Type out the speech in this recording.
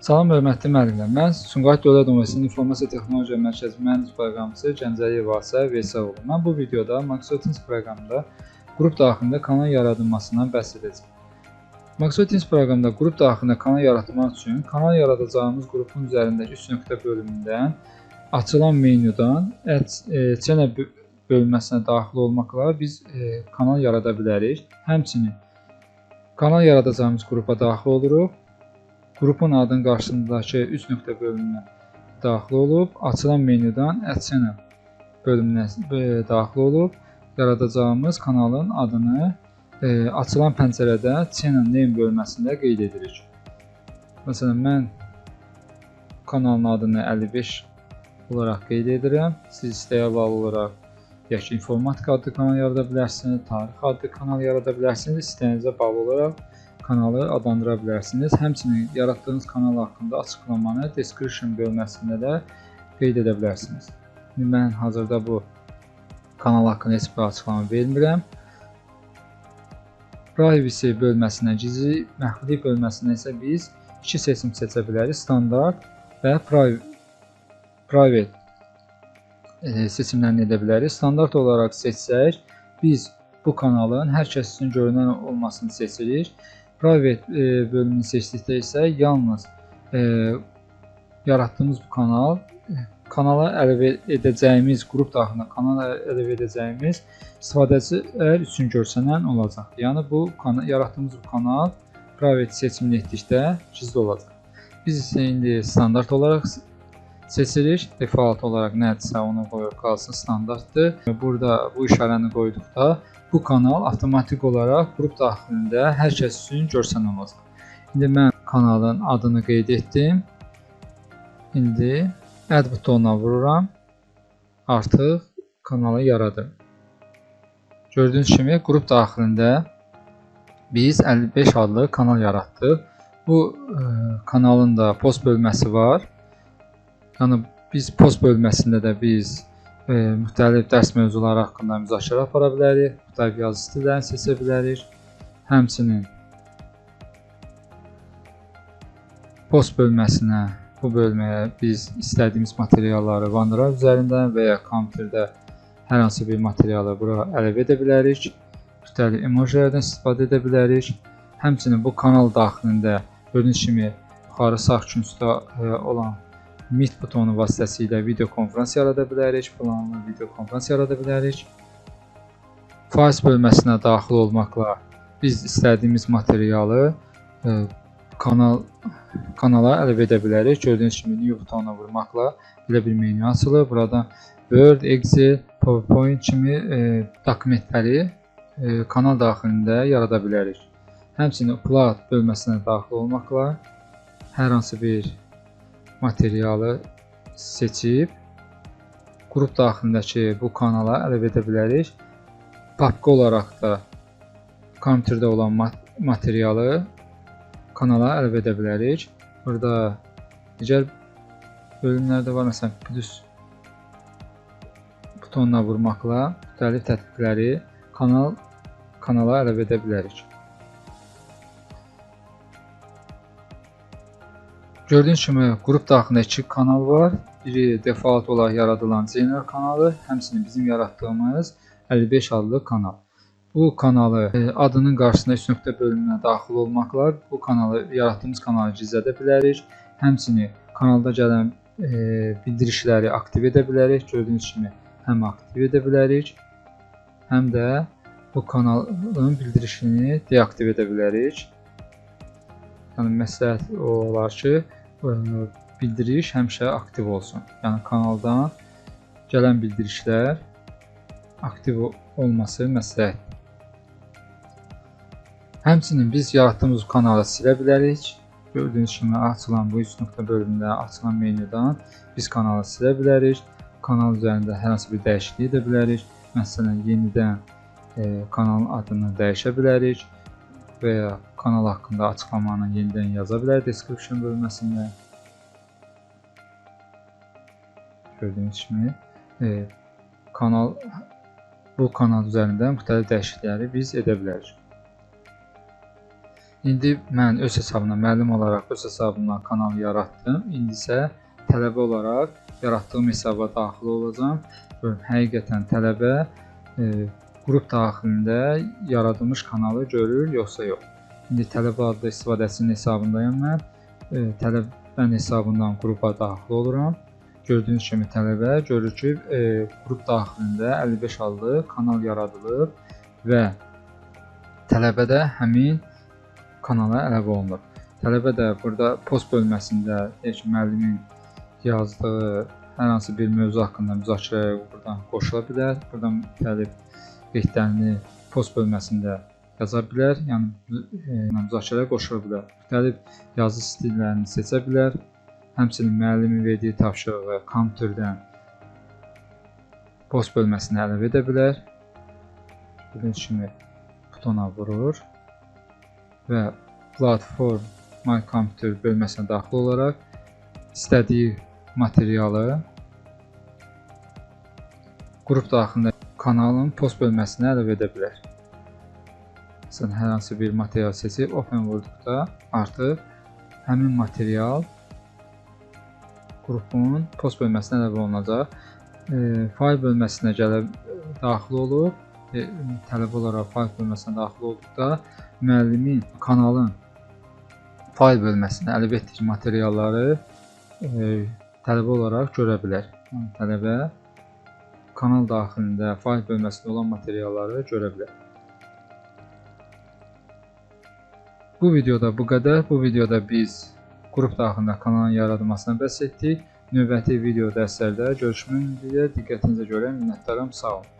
Salam hörmətli müəllimlər. Mən Sumqayıt Dövlət Universitetinin İnformasiya Texnologiya Mərkəzi mühəndis proqramçısı Gəncəliyev Asiya Veysaoğlu. Mən bu videoda Microsoft proqramında qrup daxilində kanal yaradılmasından bəhs edəcəm. Microsoft proqramında qrup daxilində kanal yaratmaq üçün kanal yaradacağımız qrupun üzərindəki 3 nöqtə bölümündən açılan menyudan e, channel bö- bölməsinə daxil olmaqla biz e, kanal yarada bilərik. Həmçinin kanal yaradacağımız qrupa daxil oluruq. Qrupun adının qarşısındakı 3 nöqtə bölümünə daxil olub, açılan menyudan Channel bölümünə e, daxil olub, yaradacağımız kanalın adını e, açılan pəncərədə Channel Name bölməsində qeyd edirik. Məsələn, mən kanalın adını 55 olaraq qeyd edirəm. Siz istəyə bağlı olaraq ya ki, informatika adlı kanal yarada bilərsiniz, tarix adlı kanal yarada bilərsiniz, istəyinizə bağlı olaraq kanalı adlandıra bilərsiniz. Həmçinin yaratdığınız kanal haqqında açıqlamanı description bölməsində də qeyd edə bilərsiniz. İndi mən hazırda bu kanal haqqında heç bir açıqlama vermirəm. Privacy bölməsinə, gizli məxfilik bölməsinə isə biz iki seçim seçə bilərik: standart və priv- private e, seçimlərini edə bilərik. Standart olaraq seçsək, biz bu kanalın hər kəs üçün görünən olmasını seçirik. Private e, bölümünü seçdikdə isə yalnız e, yaratdığımız bu kanal kanala əlavə edəcəyimiz qrup daxilində kanala əlavə edəcəyimiz istifadəçilər üçün görsənən olacaq. Yəni bu kanal yaratdığımız bu kanal private seçimini etdikdə gizli olacaq. Biz isə indi standart olaraq seçirik. Default olaraq nədirsə onu qoyub qalsın standartdır. Burada bu işarəni qoyduqda bu kanal avtomatik olaraq qrup daxilində hər kəs üçün görsənən olacaq. İndi mən kanalın adını qeyd etdim. İndi add butonuna vururam. Artıq kanalı yaradım. Gördüyünüz kimi qrup daxilində biz 55 adlı kanal yaratdıq. Bu e, kanalın da post bölməsi var. Yəni biz post bölməsində də biz e, müxtəlif dərs mövzuları haqqında müzakirə apara bilərik, müxtəlif yazı stillərini seçə bilərik. Həmçinin post bölməsinə, bu bölməyə biz istədiyimiz materialları OneDrive üzərindən və ya kompüterdə hər hansı bir materialı bura əlavə edə bilərik. Müxtəlif emojilərdən istifadə edə bilərik. Həmçinin bu kanal daxilində gördüyünüz kimi yuxarı sağ küncdə e, olan Meet butonu vasitəsilə video konfrans yarada bilərik, planlı video konfrans yarada bilərik. Files bölməsinə daxil olmaqla biz istədiyimiz materialı e, kanal kanala əlavə edə bilərik. Gördüyünüz kimi new butonuna vurmaqla belə bir menyu açılır. Buradan Word, Excel, PowerPoint kimi e, dokumentləri e, kanal daxilində yarada bilərik. Həmçinin upload bölməsinə daxil olmaqla hər hansı bir materialı seçib qrup daxilindəki bu kanala əlavə edə bilərik. Papka olaraq da kompüterdə olan mat materialı kanala əlavə edə bilərik. Burada digər bölümlərdə var, məsələn, plus butonuna vurmaqla müxtəlif tətbiqləri kanal kanala əlavə edə bilərik. Gördüyünüz kimi qrup daxilində iki kanal var. Biri default olaraq yaradılan General kanalı, həmçinin bizim yaratdığımız 55 adlı kanal. Bu kanalı e, adının qarşısında 3 nöqtə bölümünə daxil olmaqla bu kanalı yaratdığımız kanalı gizlədə bilərik. Həmçinin kanalda gələn e, bildirişləri aktiv edə bilərik. Gördüyünüz kimi həm aktiv edə bilərik, həm də bu kanalın bildirişini deaktiv edə bilərik. Yəni məsləhət olar ki, bildiriş həmişə aktiv olsun. Yəni kanaldan gələn bildirişlər aktiv olması məsləhətdir. Həmçinin biz yaratdığımız kanalı silə bilərik. Gördüyünüz kimi açılan bu 3 nöqtə bölümündə açılan menyudan biz kanalı silə bilərik. Kanal üzərində hər hansı bir dəyişiklik edə bilərik. Məsələn, yenidən e, kanalın adını dəyişə bilərik və ya kanal haqqında açıqlamanı yenidən yaza bilərik description bölməsində. Gördüyünüz kimi e, kanal bu kanal üzərində müxtəlif dəyişiklikləri biz edə bilərik. İndi mən öz hesabımdan müəllim olaraq öz hesabımdan kanal yaratdım. İndi isə tələbə olaraq yaratdığım hesaba daxil olacağam. Görün, həqiqətən tələbə e, qrup daxilində yaradılmış kanalı görür yoxsa yox. İndi tələbə adlı istifadəçinin hesabındayam mən. E, tələbənin hesabından qrupa daxil oluram. Gördüyünüz kimi tələbə görür ki, e, qrup daxilində 55 adlı kanal yaradılıb və tələbə də həmin kanala əlavə olunur. Tələbə də burada post bölməsində ki, müəllimin yazdığı hər hansı bir mövzu haqqında müzakirəyə buradan qoşula bilər. Buradan müxtəlif qeydlərini post bölməsində yaza bilər, yəni e, müzakirəyə qoşula bilər. Müxtəlif yazı stillərini seçə bilər. Həmçinin müəllimin verdiyi tapşırığı kompüterdən post bölməsinə əlavə edə bilər. Gördüyünüz kimi butona vurur və platform My Computer bölməsinə daxil olaraq istədiyi materialı qrup daxilində kanalın post bölməsinə əlavə edə bilər. Məsələn, hər hansı bir material seçib open vurduqda artıq həmin material qrupun post bölməsinə əlavə olunacaq. E, fayl bölməsinə gələ daxil olub, e, tələbə olaraq fayl bölməsinə daxil olduqda müəllimin kanalın fayl bölməsinə əlavə etdiyi materialları e, tələbə olaraq görə bilər. Yəni tələbə kanal daxilində fayl bölməsində olan materialları görə bilər. Bu videoda bu qədər. Bu videoda biz qrup daxilində kanalın yaradılmasına bəhs etdik. Növbəti video dərslərdə görüşmək ilə diqqətinizə görə minnətdaram. Sağ olun.